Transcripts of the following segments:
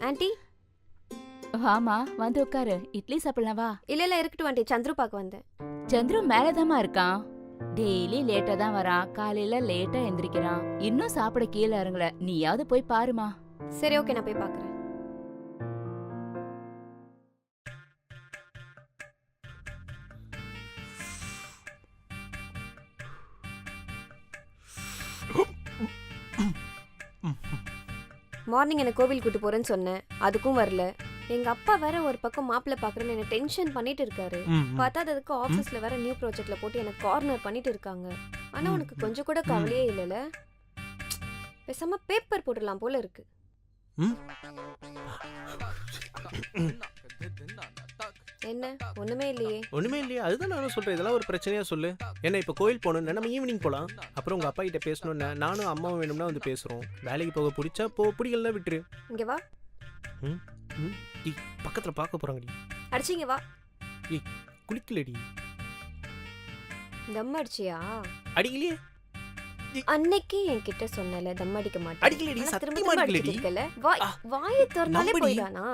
Anti வாமா வந்து உட்காரு. இட்லி சாப்பிடலாம் வா இல்ல இல்ல இருக்கட்டும் ஆன்ட்டி சந்துரு பார்க்க வந்தேன். சந்துரு மேலதாம்மா இருக்கான். டெய்லி லேட்டா தான் வரான். காலையில லேட்டா எந்திரிக்கிறான். இன்னும் சாப்பிட கீழே இறங்கல. நீயாவது போய் பாருமா. சரி ஓகே நான் போய் பார்க்கறேன். மார்னிங் என்ன கோவில் கூட்டு போறேன்னு சொன்னேன். அதுக்கும் வரல. எங்க அப்பா வேற ஒரு பக்கம் மாப்பிள்ளை பாக்குறேன்னு என்ன டென்ஷன் பண்ணிட்டு இருக்காரு. பத்தாததுக்கு ஆபீஸ்ல வேற நியூ ப்ராஜெக்ட்ல போட்டு எனக்கு கார்னர் பண்ணிட்டு இருக்காங்க. ஆனா உனக்கு கொஞ்சம் கூட கவலையே இல்லல பேசாம பேப்பர் போட்டுடலாம் போல இருக்கு. என்ன? ஒண்ணுமே இல்லையே. ஒண்ணுமே இல்லையா. அதுதான் நானும் சொல்றேன். இதெல்லாம் ஒரு பிரச்சனையா சொல்லு. என்ன இப்ப கோயில் போகணும் நம்ம ஈவினிங் போலாம். அப்புறம் உங்க அப்பா கிட்ட பேசணும்னா நானும் அம்மாவும் வேணும்னா வந்து பேசுறோம். வேலைக்கு போக பிடிச்சா போ பிடிக்கலனா விட்டுரு. இங்க வா. டி பக்கத்துல பார்க்க போறாங்கடி. அடிச்சிங்க வா. குளிக்கலடி. தம் அடிச்சியா? அடிக்கலையே. அன்னைக்கு என்கிட்ட சொன்னல தம் அடிக்க மாட்டேன் அடிக்கலடி சத்தியமா அடிக்கலடி வாய் வாயை திறந்தாலே. போயிடானா?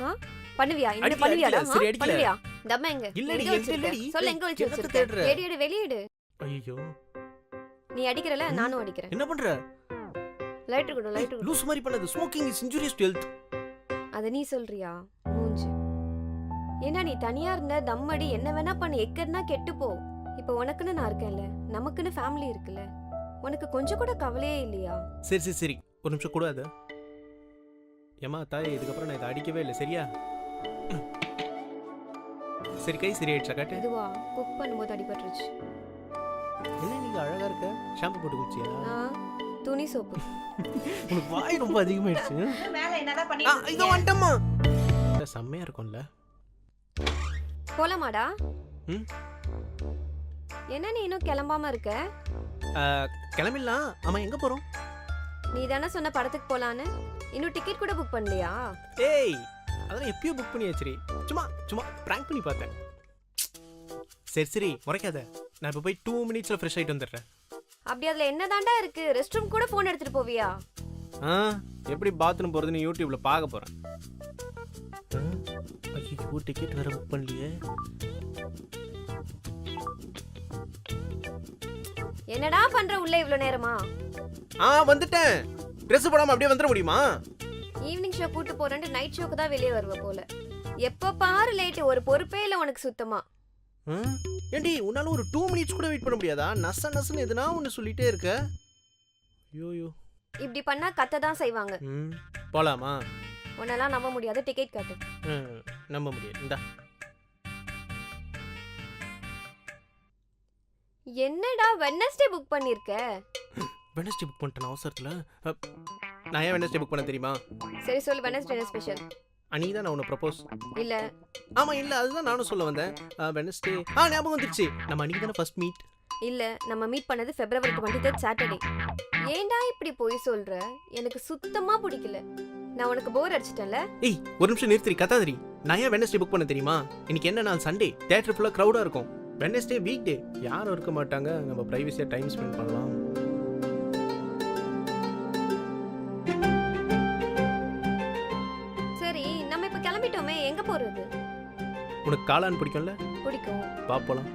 ஆ? பண்ணுவியா? இந்த அடிக்கல, பண்ணுவியாடா? சரி. பண்ணுவியா? தம் எங்க? இல்லடி? இல்லடி. சொல்லு எங்க வச்சு வச்சிருக்க தேடுற? வெளியிடு வெளியிடு ஐயோ நீ அடிக்கிறல. நானும் அடிக்கிறேன். என்ன பண்ற? லைட் கொடு லைட் கொடு. லூஸ் மாதிரி பண்ணது. Smoking is injurious to health அத நீ சொல்றியா? மூஞ்சு. ஏன்னா நீ தனியா இருந்த தம் அடி என்ன வேணா பண்ணு. எக்கன்னா கெட்டு போ. இப்போ உனக்குன்னு நான் இருக்கேன்ல. நமக்குன்னு ஃபேமிலி இருக்குல்ல. உனக்கு கொஞ்சம் கூட கவலையே இல்லையா? சரி சரி சரி. ஒரு நிமிஷம் கூடாது ஏமா தாய் இதுக்கப்புறம் நான் இதை அடிக்கவே இல்லை. சரியா? சரி கை சரி ஆயிடுச்சா காட்டு. இதுவா குக் பண்ணும்போது அடிபட்டுருச்சு. என்ன நீங்க அழகா இருக்க? ஷாம்பு போட்டு குச்சியா ஆ, துணி சோப்பு. உனக்கு வாய் ரொம்ப அதிகமாயிடுச்சு. மேல என்னதான் ஆ, பண்ணிட்டு இதோ? வந்துட்டம்மா. செம்மையா இருக்கும்ல. போலாமாடா? ம். என்ன நீ இன்னும் கிளம்பாம இருக்க? கிளம்பிடலாம் ஆமா எங்க போறோம்? நீ தானே சொன்ன படத்துக்கு போலான்னு. இன்னும் டிக்கெட் கூட புக் பண்ணலையா? ஏய் அதெல்லாம் எப்பயோ புக் பண்ணியாச்சுரி சும்மா சும்மா ப்ராங்க் பண்ணி பார்த்தேன். சரி சரி முறைக்காத நான் இப்போ போய் டூ மினிட்ஸ்ல ஃப்ரெஷ் ஆயிட்டு வந்துடுறேன். அப்படி அதுல என்னதாண்டா இருக்கு? ரெஸ்ட் ரூம் கூட போன் எடுத்துட்டு போவியா? ஆ எப்படி பாத்ரூம் போறதுன்னு யூடியூப்ல பார்க்க போறேன். ஐயோ டிக்கெட் வேற புக் பண்ணலையே. என்னடா பண்ற உள்ள இவ்ளோ நேரமா? ஆ வந்துட்டேன். ட்ரெஸ் போடாம அப்படியே வந்துட முடியுமா? ஈவினிங் ஷோ கூட்டு போறேன்ட்டு நைட் ஷோக்கு தான் வெளியே வருவ போல. எப்ப பாரு லேட் ஒரு பொறுப்பே இல்ல உனக்கு சுத்தமா? ஏண்டி உன்னால ஒரு டூ மினிட்ஸ் கூட வெயிட் பண்ண முடியாதா? நச நசன்னு எதுனா ஒன்று சொல்லிட்டே இருக்க. ஐயோயோ. இப்படி பண்ணா கத்த தான் செய்வாங்க. போலாமா? உன்னெல்லாம் நம்ப முடியாது டிக்கெட் காட்டு. ம், நம்ப முடியாது. இந்தா. என்னடா வெட்னஸ்டே புக் பண்ணிருக்க? வெனஸ்டே புக் பண்ணிட்டேன் அவசரத்தில். நான் ஏன் வெனஸ்டே புக் பண்ண தெரியுமா? சரி சொல்லு வெட்னஸ்டே ஸ்பெஷல் அன்னைக்கு தான் நான் உன்னை ப்ரப்போஸ் இல்ல. ஆமா இல்ல அதுதான் நானும் சொல்ல வந்தேன். வெனஸ்டே ஆ ஞாபகம் வந்துருச்சு. நம்ம அன்னைக்கு தானே ஃபர்ஸ்ட் மீட் இல்ல நம்ம மீட் பண்ணது பிப்ரவரி டுவெண்ட்டி தேர்ட் சாட்டர்டே ஏன்டா இப்படி போய் சொல்ற? எனக்கு சுத்தமா பிடிக்கல. நான் உனக்கு போர் அடிச்சிட்டேன்ல. ஏய் ஒரு நிமிஷம் நிறுத்தி கத்தாதிரி நான் ஏன் வெனஸ்டே புக் பண்ண தெரியுமா? இன்னைக்கு என்ன நாள்? சண்டே தேட்டர் ஃபுல்லாக க்ரௌடாக இருக்கும். வெனஸ்டே வீக் டே யாரும் இருக்க மாட்டாங்க. நம்ம ப்ரைவசியாக டைம் ஸ்பெண்ட் பண்ணலாம். கிளம்பிட்டோமே எங்க போறது? உனக்கு காளான் பிடிக்கும்ல? பிடிக்கும். வா போலாம்.